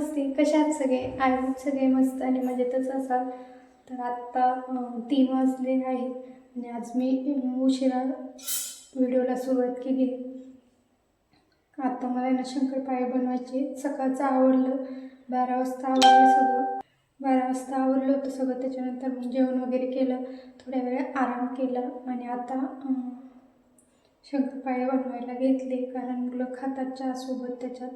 नमस्ते कशा आहात सगळे? आय होप सगळे मस्त आणि मजेतच असाल. तर आत्ता तीन वाजले आहे आणि आज मी उशिरा व्हिडिओला सुरुवात केली. आता मला ना शंकरपाळे बनवायचे. सकाळचं आवडलं बारा वाजता आवडलं सगळं. बारा वाजता आवडलं होतं सगळं. त्याच्यानंतर मग जेवण वगैरे केलं. थोड्या वेळ आराम केला आणि आता शंकरपाळे बनवायला घेतले. कारण मुलं खातात चहासोबत त्याच्यात.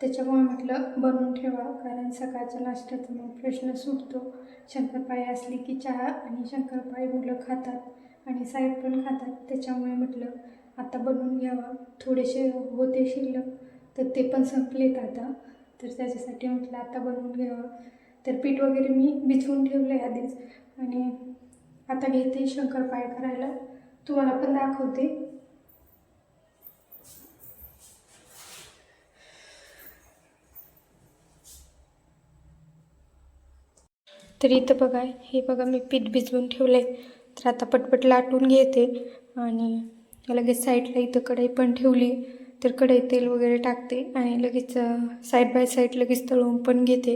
त्याच्यामुळे म्हटलं बनवून ठेवा. कारण सकाळच्या नाश्त्याचा मग प्रश्न सुटतो. शंकरपाळी असली की चहा आणि शंकरपाळी मुलं खातात आणि साहेब पण खातात. त्याच्यामुळे म्हटलं आता बनवून घ्यावा. थोडेसे होते शिल्लक तर ते पण संपलेत आता. तर त्याच्यासाठी म्हटलं आता बनवून घ्यावं. तर पीठ वगैरे मी भिजवून ठेवलं आहे आधीच. आणि आता घेते शंकरपाळी करायला. तुम्हाला पण दाखवते. तर इथं बघा हे बघा मी पीठ भिजवून ठेवलं आहे तर आता पटपट लाटून घेते. आणि लगेच साईडला इथं कढई पण ठेवली. तर कढई तेल वगैरे टाकते आणि लगेच साईड बाय साईड लगेच तळून पण घेते.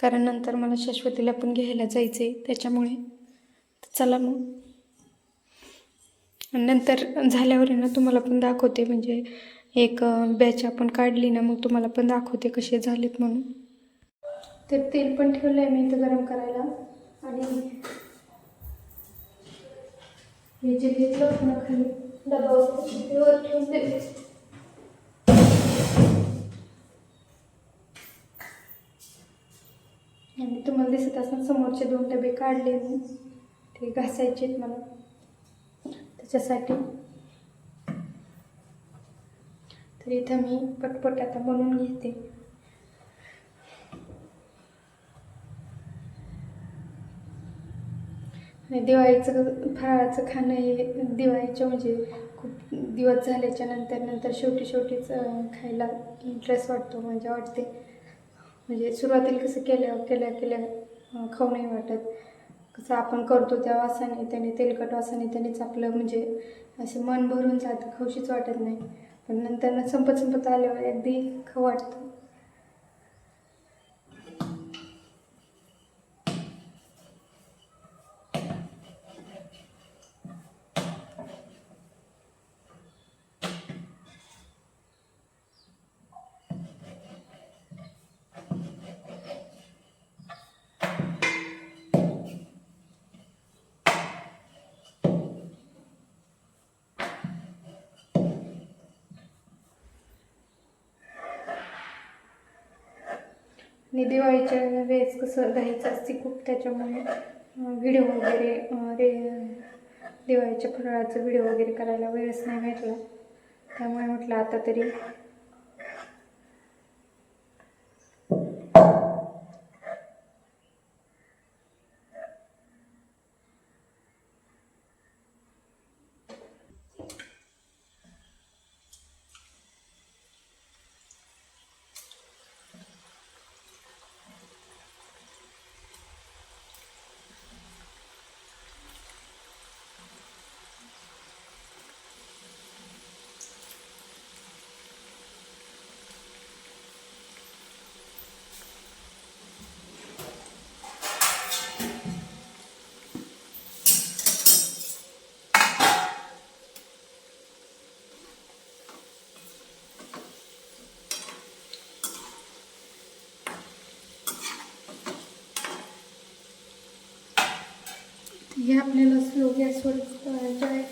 कारण नंतर मला शाश्वतीला पण घ्यायला जायचं आहे त्याच्यामुळे चला मग. आणि नंतर झाल्यावर ना तुम्हाला पण दाखवते. म्हणजे एक बॅच आपण काढली ना मग तुम्हाला पण दाखवते कसे झालेत म्हणून. ते तेल पण ठेवलं आहे मी इथं गरम करायला. आणि हे जे घेतलं होतं ना खाली डबा वर ठेवून दिले आणि तुम्हाला दिसत असणार समोरचे दोन डबे काढले मी. ते घासायचे आहेत मला. त्याच्यासाठी. तर इथं मी पटपट आता बनवून घेते. आणि दिवाळीचं फराळाचं खाणं हे दिवाळीच्या म्हणजे खूप दिवस झाल्याच्यानंतर नंतर शेवटी शेवटीच खायला इंटरेस्ट वाटतो मजा वाटते. म्हणजे सुरुवातीला कसं केल्या केल्या केल्या खाऊ नाही वाटत. कसं आपण करतो त्या वासाने त्याने तेलकट वासाने त्यानेच आपलं म्हणजे असं मन भरून जातं खाऊशीच वाटत नाही. पण नंतर संपत संपत आल्यावर अगदी खाऊ वाटतं. आणि दिवाळीच्या वेळेस कसं घाईचं असते खूप त्याच्यामुळे व्हिडिओ वगैरे रे दिवाळीच्या फराळाचं व्हिडिओ वगैरे करायला वेळच नाही भेटला. त्यामुळे म्हटलं आता तरी हे आपल्याला स्लो गॅसवर करायचं आहे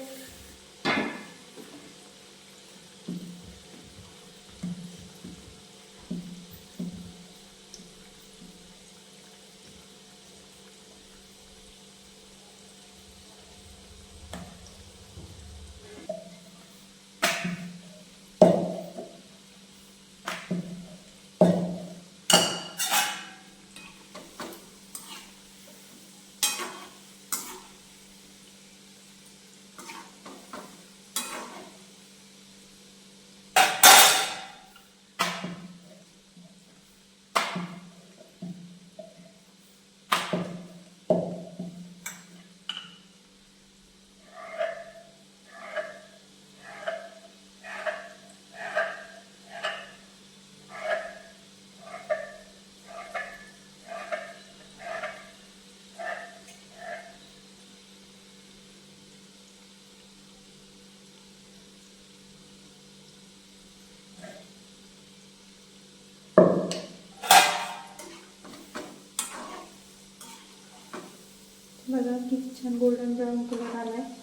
बघा किती छान गोल्डन ब्राऊन कलर आलाय.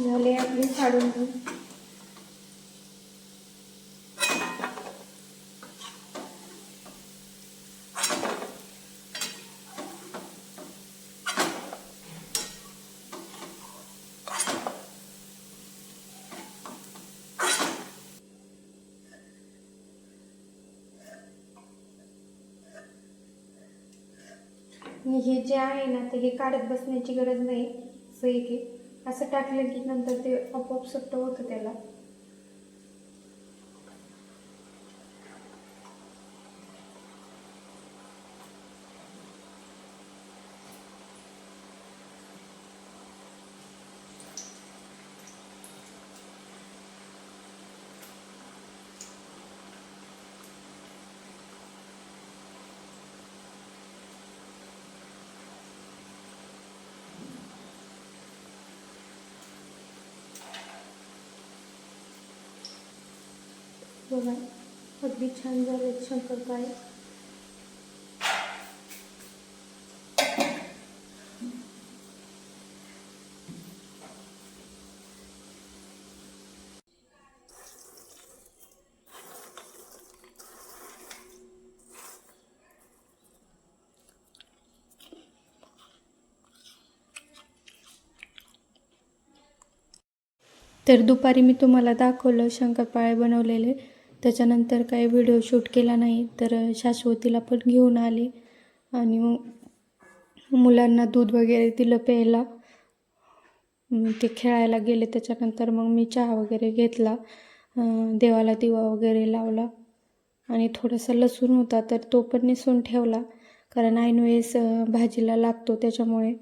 झाले आपले काढून घेऊ. हे जे आहे ना ते हे काढत बसण्याची गरज नाही. असं एक असं टाकलं की नंतर ते आपोआप सुट्ट होतं त्याला. बघा. अगदी छान झालेत शंकरपाळे तर दुपारी मी तुम्हाला दाखवलं शंकरपाळे बनवलेले. त्याच्यानंतर काही व्हिडिओ शूट केला नाही तर शाश्वतीला पण घेऊन आले. आणि मग मुलांना दूध वगैरे दिलं प्यायला. ते खेळायला गेले त्याच्यानंतर मग मी चहा वगैरे घेतला. देवाला दिवा वगैरे लावला. आणि थोडासा लसूण होता तर तो पण निसून ठेवला. कारण ऐनवेळेस भाजीला लागतो त्याच्यामुळे.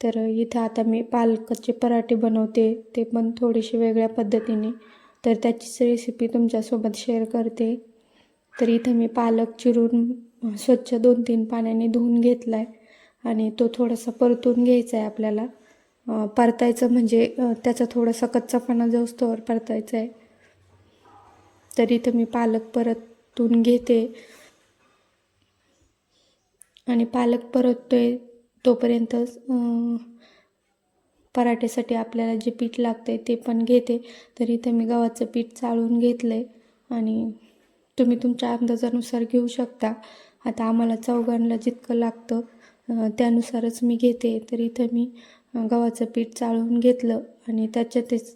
तर इथं आता मी पालकाचे पराठे बनवते ते पण थोडेसे वेगळ्या पद्धतीने. तर त्याचीच रेसिपी तुमच्यासोबत शेअर करते. तर इथं मी पालक चिरून स्वच्छ दोन तीन पाण्याने धुवून घेतला आहे आणि तो थोडासा परतून घ्यायचा आहे आपल्याला परतायचं म्हणजे त्याचा थोडासा कच्चापणा जाऊस्तोवर परतायचा आहे तर इथं मी पालक परतून घेते. आणि पालक परततोय तोपर्यंत पराठेसाठी आपल्याला जे पीठ लागतं आहे ते पण घेते. तर इथे मी गव्हाचं पीठ चाळून घेतलं आहे आणि तुम्ही तुमच्या अंदाजानुसार घेऊ शकता. आता आम्हाला चौघांना जितकं लागतं त्यानुसारच मी घेते. तर इथं मी गव्हाचं पीठ चाळून घेतलं. आणि त्याच्यातच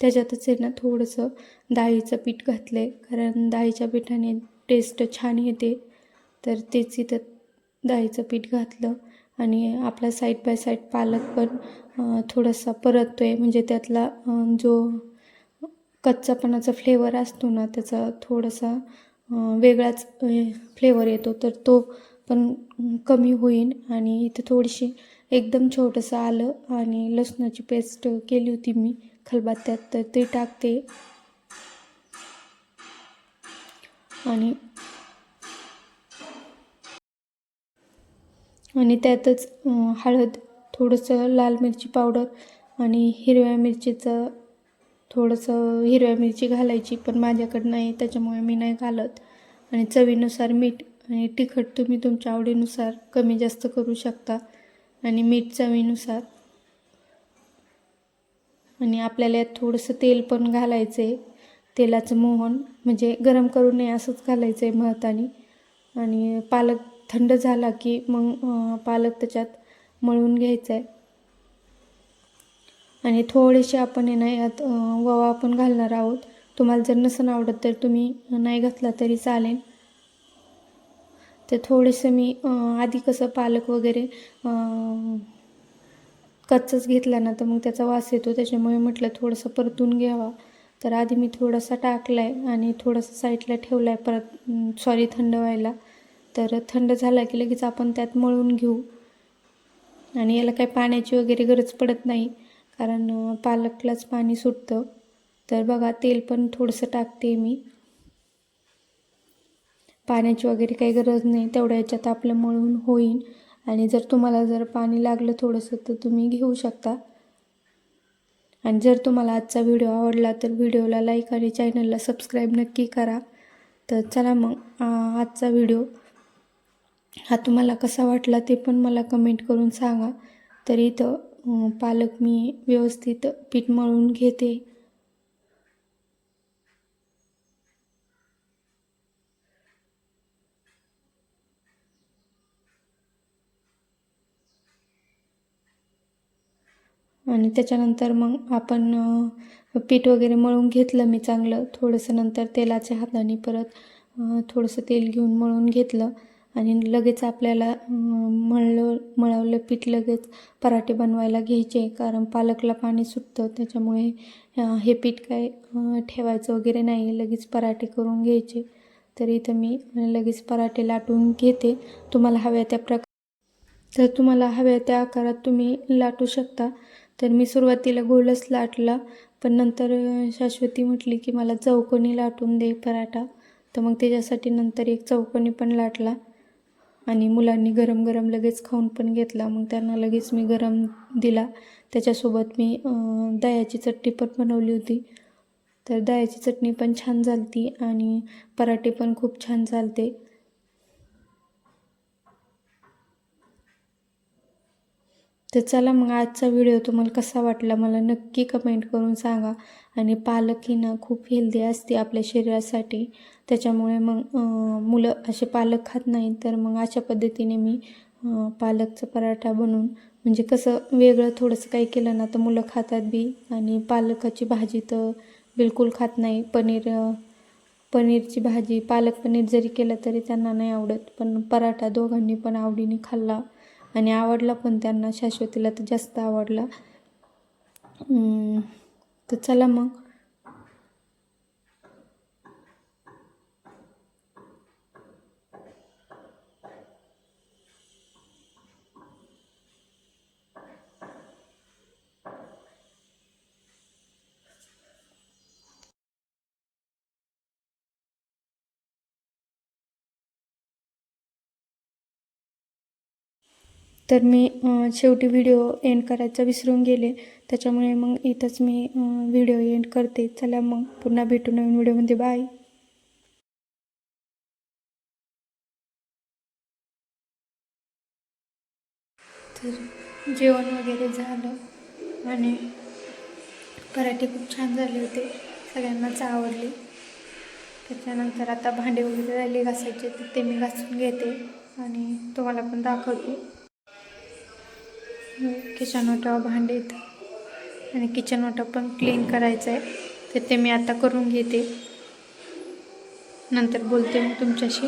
त्याच्यातच आहे ना थोडंसं डाळीचं पीठ घातलं आहे कारण डाळीच्या पिठाने टेस्ट छान येते. तर तेच इथं डाळीचं पीठ घातलं. आणि आपला साईड बाय साईड पालक पण थोडासा परततो आहे म्हणजे त्यातला जो कच्चापणाचा फ्लेवर असतो ना त्याचा थोडासा वेगळाच फ्लेवर येतो. तर तो पण कमी होईल आणि इथे थोडीशी एकदम छोटंसं आलं आणि लसणाची पेस्ट केली होती मी खलबत्त्यात तर ते टाकते. आणि आणि त्यातच हळद थोडंसं लाल मिरची पावडर आणि हिरव्या मिरचीचं थोडंसं हिरव्या मिरची घालायची पण माझ्याकडं नाही त्याच्यामुळे मी नाही घालत. आणि चवीनुसार मीठ आणि तिखट तुम्ही तुमच्या आवडीनुसार कमी जास्त करू शकता. आणि मीठ चवीनुसार. आणि आपल्याला यात थोडंसं तेल पण घालायचं आहे तेलाचं मोहन म्हणजे गरम करू नये असंच घालायचं आहे महतानी आणि पालक थंड झाला की मग पालक त्याच्यात मळून घ्यायचा आहे आणि थोडेसे आपण आहे ना यात ववा आपण घालणार आहोत. तुम्हाला जर नसन आवडत तर तुम्ही नाही घातला तरी चालेल. तर थोडेसं मी आधी कसं पालक वगैरे कच्चाच घेतला ना तर मग त्याचा वास येतो. त्याच्यामुळे म्हटलं थोडंसं परतून घ्यावा. तर आधी मी थोडासा टाकला आहे आणि थोडासा साईडला ठेवला आहे परत सॉरी थंड व्हायला. तर थंड झाला की लगेच आपण त्यात मळून घेऊ. आणि याला काही पाण्याची वगैरे गरज पडत नाही कारण पालकलाच पाणी सुटतं. तर बघा तेल पण थोडंसं टाकते मी. पाण्याची वगैरे काही गरज नाही तेवढ्या याच्यात आपलं मळून होईल. आणि जर तुम्हाला जर पाणी लागलं थोडंसं तर तुम्ही घेऊ शकता. आणि जर तुम्हाला आजचा व्हिडिओ आवडला तर व्हिडिओला लाईक आणि चॅनलला सबस्क्राईब नक्की करा. तर चला मग आजचा व्हिडिओ. हा तुम्हाला कसा वाटला ते पण मला कमेंट करून सांगा. तर इथं पालक मी व्यवस्थित पीठ मळून घेते. आणि त्याच्यानंतर मग आपण पीठ वगैरे मळून घेतलं मी चांगलं. थोडंसं नंतर तेलाच्या हाताने परत थोडंसं तेल घेऊन मळून घेतलं. आणि लगेच आपल्याला मळलं मळवलं पीठ लगेच पराठे बनवायला घ्यायचे. कारण पालकला पाणी सुटतं त्याच्यामुळे हे पीठ काय ठेवायचं वगैरे नाही. लगेच पराठे करून घ्यायचे. तर इथं मी लगेच पराठे लाटून घेते. तुम्हाला हव्या त्या प्रकार जर तुम्हाला हव्या त्या आकारात तुम्ही लाटू शकता. तर मी सुरुवातीला गोलच लाटला पण नंतर शाश्वती म्हटली की मला चौकोनी लाटून दे पराठा. तर मग त्याच्यासाठी नंतर एक चौकोनी पण लाटला. आणि मुलांनी गरम गरम लगेच खाऊन पण घेतला. मग त्यांना लगेच मी गरम दिला. त्याच्यासोबत मी दह्याची चटणी पण बनवली होती. तर दह्याची चटणी पण छान झालती आणि पराठे पण खूप छान चालते तर चला मग आजचा व्हिडिओ तुम्हाला कसा वाटला मला नक्की कमेंट करून सांगा. आणि पालक ही ना खूप हेल्दी असते आपल्या शरीरासाठी. त्याच्यामुळे मग मुलं असे पालक खात नाहीत तर मग अशा पद्धतीने मी पालकचा पराठा बनवून म्हणजे कसं वेगळं थोडंसं काही केलं ना तर मुलं खातात बी. आणि पालकाची भाजी तर बिलकुल खात नाही. पनीर पनीरची भाजी पालक पनीर जरी केलं तरी त्यांना नाही आवडत. पण पराठा दोघांनी पण आवडीने खाल्ला. आणि आवडला पण त्यांना. शाश्वतीला तर जास्त आवडला. तर चला मग. तर मी शेवटी व्हिडिओ एंड करायचा विसरून गेले. त्याच्यामुळे मग इथंच मी व्हिडिओ एंड करते. चला मग पुन्हा भेटू नवीन व्हिडिओमध्ये बाय तर जेवण वगैरे झालं आणि पराठे खूप छान झाले होते. सगळ्यांनाच आवडले. त्याच्यानंतर आता भांडे वगैरे राहिले घासायचे तर ते मी घासून घेते आणि तुम्हाला पण दाखवते. किचन ओटा भांडे आहेत आणि किचन ओटा पण क्लीन करायचं आहे. तर ते मी आता करून घेते. नंतर बोलते मी तुमच्याशी.